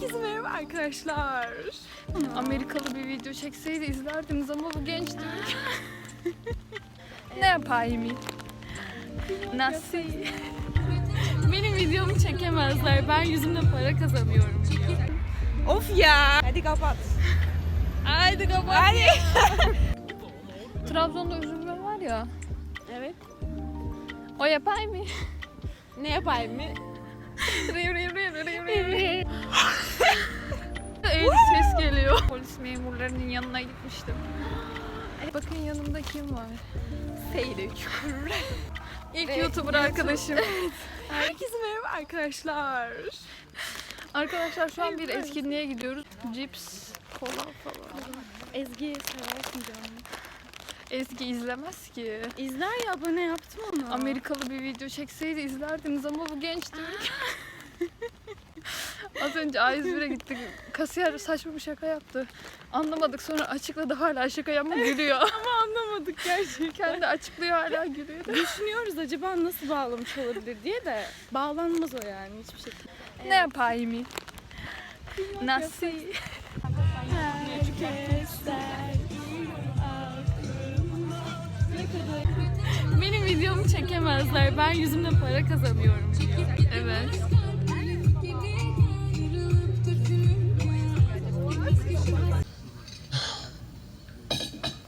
Herkese merhaba arkadaşlar. Amerikalı bir video çekseydi izlerdiniz ama bu genç Türk. ne yapayım? Nasıl? Benim videomu çekemezler. Ben yüzümle para kazanıyorum. Of ya. Hadi kapat. Haydi kapat. Hadi. Trabzon'da üzülme var ya. Evet. O yapay mı? Ne yapayım mı? El ses geliyor. Polis memurlarının yanına gitmiştim. Bakın yanımda kim var? Seylik. İlk YouTuber arkadaşım. Herkese merhaba arkadaşlar. Arkadaşlar şu an bir etkinliğe gidiyoruz. Cips, kola falan. Ezgi seversin canım. Ezgi izlemez ki. İzler ya abone yaptım onu. Amerikalı bir video çekseydi izlerdiniz ama bu genç Türk. Az önce A101'e gittik. Kasiyer saçma bir şaka yaptı. Anlamadık sonra açıkladı hala şaka yapma gülüyor. Ama anlamadık gerçekten. Kendi açıklıyor hala gülüyor. Düşünüyoruz acaba nasıl bağlamış olabilir diye de bağlanmaz o yani hiçbir şekilde. Ne yapayım? Nasıl? Benim videomu çekemezler. Ben yüzümle para kazanıyorum diyor. Evet.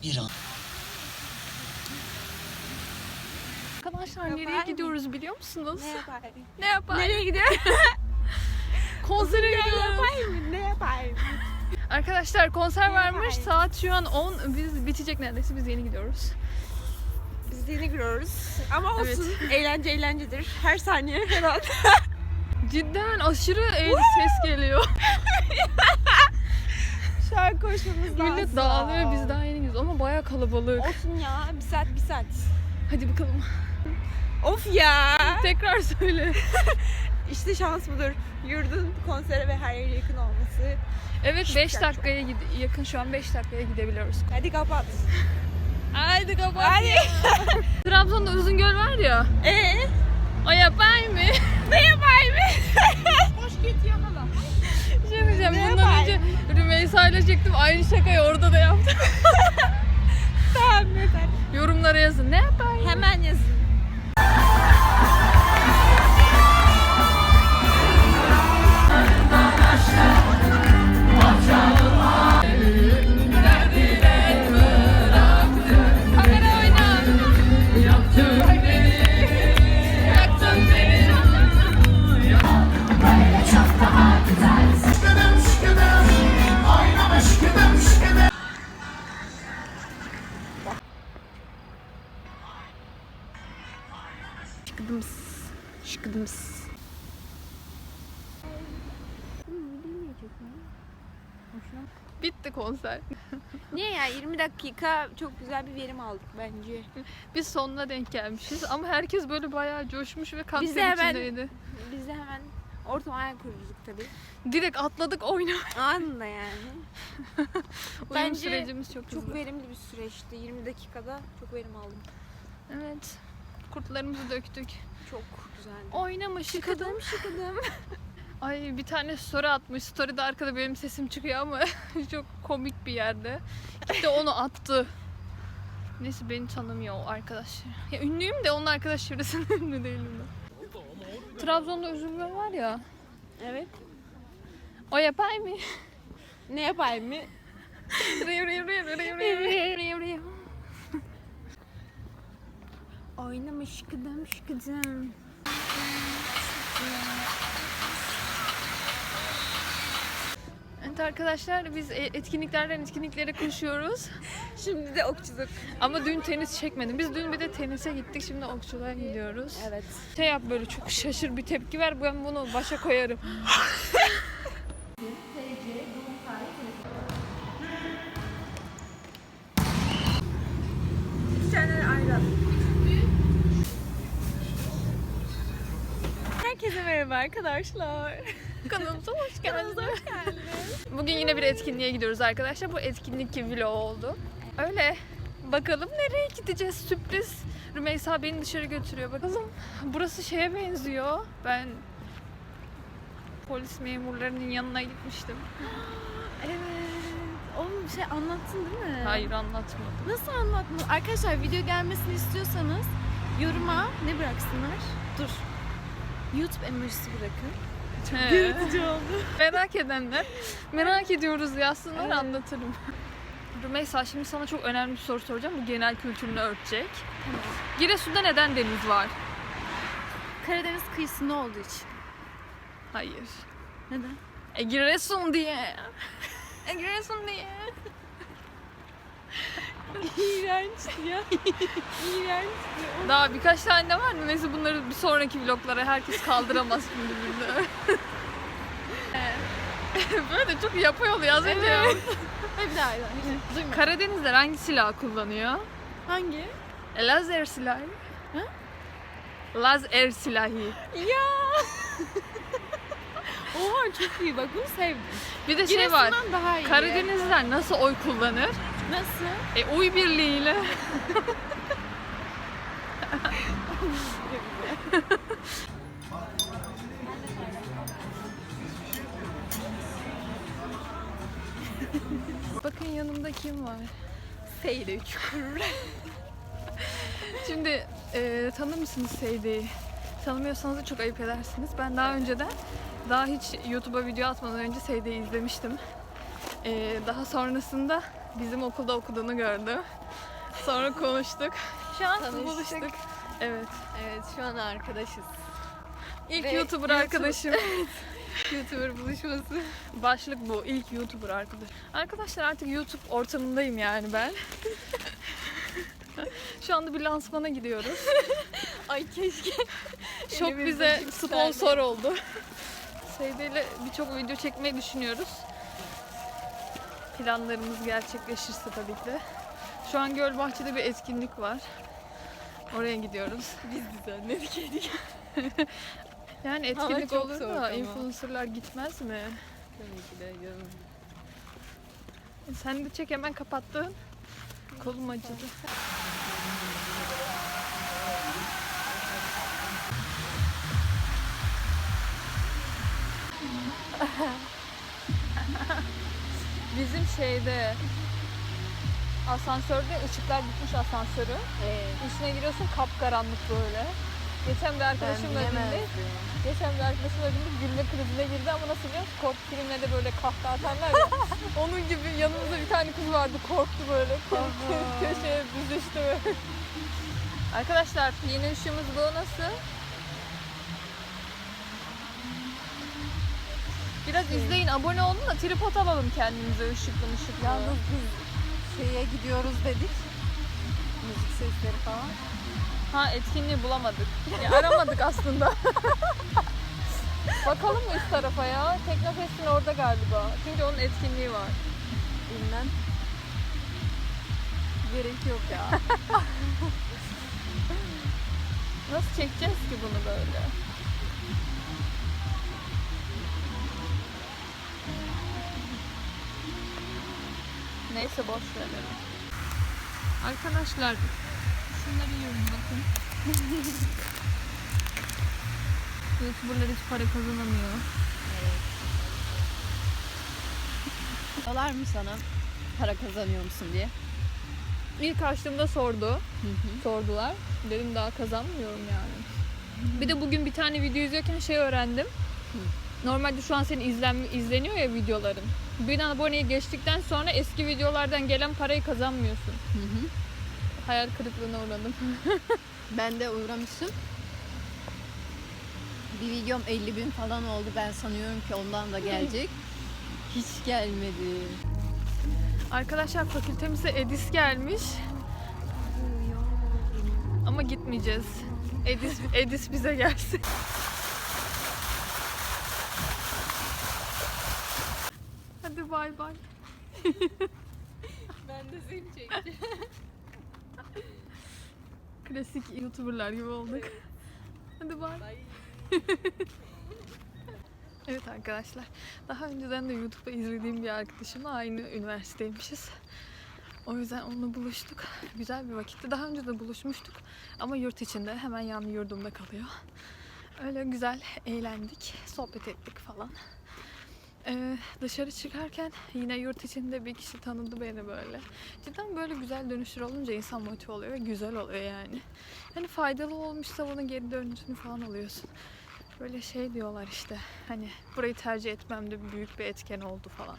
Bir an. Arkadaşlar nereye gidiyoruz biliyor musunuz? Ne yapayım? Ne yapar? Nereye gidiyor? Konsere Ne gidiyoruz. yapayım? Ne yapayım? Arkadaşlar konser varmış. Saat şu an 10. Biz bitecek neredeyse. Biz yeni gidiyoruz. Biz yeni giriyoruz. Ama olsun. Eğlence eğlencedir. Her saniye her an. Cidden aşırı el ses geliyor. Şu an koşmamız lazım. Millet dağılıyor. Biz daha yeni gidiyoruz ama baya kalabalık. Olsun ya. Bir saat bir saat. Hadi bakalım. Of ya. Tekrar söyle. İşte şans budur. Yurdun konsere ve her yere yakın olması. Evet 5 Çok dakikaya gid- yakın şu an 5 dakikaya gidebiliyoruz. Hadi kapat. Haydi kapat. Hadi. Trabzon'da Uzungöl var ya. Ee? O yapay mı? Ne yapayım? Hoş git yakala. Şey diyeceğim. Ne Bundan önce? Rümeysa ile çektim. Aynı şakayı orada da yaptım. Tamam yeter. Yorumlara yazın. Ne yapayım? Bitti konser. Niye ya 20 dakika çok güzel bir verim aldık bence. Biz sonuna denk gelmişiz ama herkes böyle bayağı coşmuş ve Biz de kanser hemen- içindeydi. Biz de hemen ortam ayak kurduk tabii. Direkt atladık oyuna. Anında yani. Uyum Bence sürecimiz çok, Çok hızlı. verimli bir süreçti. 20 dakikada çok verim aldım. Evet. Kurtlarımızı döktük. Çok güzeldi. Oynama şıkıdım. şıkıdım. Ay bir tane story atmış. Story'de arkada benim sesim çıkıyor ama çok komik bir yerde. Gitti onu attı. Neyse beni tanımıyor o arkadaş. Ya ünlüyüm de onun arkadaş çevresinde ünlü değilim ben. Trabzon'da üzülme var ya. Evet. O yapay mı? Ne yapayım mı? Oynama şıkıdım şıkıdım. Evet arkadaşlar biz e- etkinliklerden etkinliklere koşuyoruz. Şimdi de okçuluk. Ama dün tenis çekmedim. Biz dün bir de tenise gittik. Şimdi okçuluğa gidiyoruz. Evet. Şey yap böyle çok şaşır bir tepki ver. Ben bunu başa koyarım. Herkese merhaba arkadaşlar. Kanalımıza hoş geldiniz. Bugün yine bir etkinliğe gidiyoruz arkadaşlar. Bu etkinlik vlog oldu. Öyle. Bakalım nereye gideceğiz? Sürpriz. Rümeysa beni dışarı götürüyor. Bakalım. Burası şeye benziyor. Ben Polis memurlarının yanına gitmiştim. Evet. Oğlum bir şey anlattın değil mi? Hayır anlatmadım. Nasıl anlatmadın? Arkadaşlar video gelmesini istiyorsanız yoruma ne bıraksınlar? Dur. YouTube emojisi bırakın. He. Yaratıcı oldu. merak edenler merak ediyoruz yazsınlar Evet. anlatırım. Rümeysa şimdi sana çok önemli bir soru soracağım. Bu genel kültürünü örtecek. Tamam. Giresun'da neden deniz var? Karadeniz kıyısında olduğu için. Hayır. Neden? E Giresun diye. E Giresun diye. İğrençti ya. İğrençti. Daha birkaç tane var mı? Neyse bunları bir sonraki vloglara herkes kaldıramaz şimdi burada. Böyle de çok yapay oluyor az önce. Hadi bir daha. bir daha. Duymadım. Karadenizler hangi silah kullanıyor? Hangi? E, lazer silahı. Hı? Lazer silahı. Ya. Oha çok iyi bak bunu sevdim. Bir de şey var. Daha iyi. Karadenizler nasıl oy kullanır? Nasıl? E oy birliğiyle. Bakın yanımda kim var? Seyre çukur. Şimdi e, tanır mısınız Seydi'yi? Tanımıyorsanız da çok ayıp edersiniz. Ben daha önceden daha hiç YouTube'a video atmadan önce Seydi'yi izlemiştim. E, daha sonrasında bizim okulda okuduğunu gördüm. Sonra konuştuk. Şu an Tanıştık. buluştuk. Evet. Evet şu an arkadaşız. İlk Ve YouTuber YouTube- arkadaşım. YouTuber buluşması. Başlık bu. İlk YouTuber arkadaş. Arkadaşlar artık YouTube ortamındayım yani ben. Şu anda bir lansmana gidiyoruz. Ay keşke. Elimizde bize sponsor oldu. Sevdeyle birçok video çekmeyi düşünüyoruz. Planlarımız gerçekleşirse tabii ki de. Şu an Gölbahçe'de bir etkinlik var. Oraya gidiyoruz. Biz düzenledik edik. Yani Hava etkinlik çok olur soğuk da influencerlar gitmez mi? Tabii ki de canım. Sen de çek hemen kapattın. Kolum acıdı. Bizim şeyde asansörde ışıklar gitmiş asansörü. Evet. İçine giriyorsun kapkaranlık böyle. Geçen bir arkadaşımla bindik. Geçen bir arkadaşımla bindik gülme krizine girdi ama nasıl biliyor musun? Korku filmlerinde böyle kahkaha atarlar ya. Onun gibi yanımızda bir tane kız vardı korktu böyle. Köşeye büzüştü böyle. Arkadaşlar yeni ışığımız bu nasıl? Biraz izleyin, abone olun da tripod alalım kendimize ışıklı ışıklı. Yalnız biz şeye gidiyoruz dedik. Müzik sesleri falan. Ha etkinliği bulamadık. Ya, aramadık aslında. Bakalım mı üst tarafa ya? Teknofest'in orada galiba. Çünkü onun etkinliği var. Bilmem. Gerek yok ya. Nasıl çekeceğiz ki bunu böyle? Neyse boş verelim. Arkadaşlar şunları yiyorum bakın. Youtuberlar hiç para kazanamıyor. Diyorlar mı sana para kazanıyor musun diye? İlk açtığımda sordu. Sordular. Dedim daha kazanmıyorum yani. Bir de bugün bir tane video izlerken şey öğrendim. Normalde şu an senin izlen, izleniyor ya videoların. Bin aboneye geçtikten sonra eski videolardan gelen parayı kazanmıyorsun. Hı hı. Hayal kırıklığına uğradım. Ben de uğramışım. Bir videom 50 bin falan oldu. Ben sanıyorum ki ondan da gelecek. Hiç gelmedi. Arkadaşlar fakültemize Edis gelmiş. Ama gitmeyeceğiz. Edis, Edis bize gelsin. Hadi bay bay. Ben de seni çekeceğim. Klasik YouTuberlar gibi olduk. Hadi bay. Evet arkadaşlar. Daha önceden de YouTube'da izlediğim bir arkadaşımla aynı üniversiteymişiz. O yüzden onunla buluştuk. Güzel bir vakitti. Daha önce de buluşmuştuk. Ama yurt içinde. Hemen yan yurdumda kalıyor. Öyle güzel eğlendik, sohbet ettik falan. Ee, dışarı çıkarken yine yurt içinde bir kişi tanıdı beni böyle. Cidden böyle güzel dönüşler olunca insan motive oluyor ve güzel oluyor yani. Hani faydalı olmuşsa bunun geri dönüşünü falan alıyorsun. Böyle şey diyorlar işte hani burayı tercih etmemde büyük bir etken oldu falan.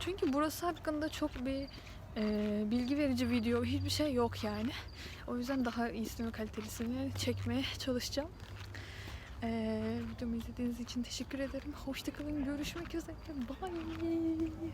Çünkü burası hakkında çok bir e, bilgi verici video hiçbir şey yok yani. O yüzden daha iyisini ve kalitelisini çekmeye çalışacağım. Ee, videomu izlediğiniz için teşekkür ederim. Hoşçakalın. Görüşmek üzere. Bye.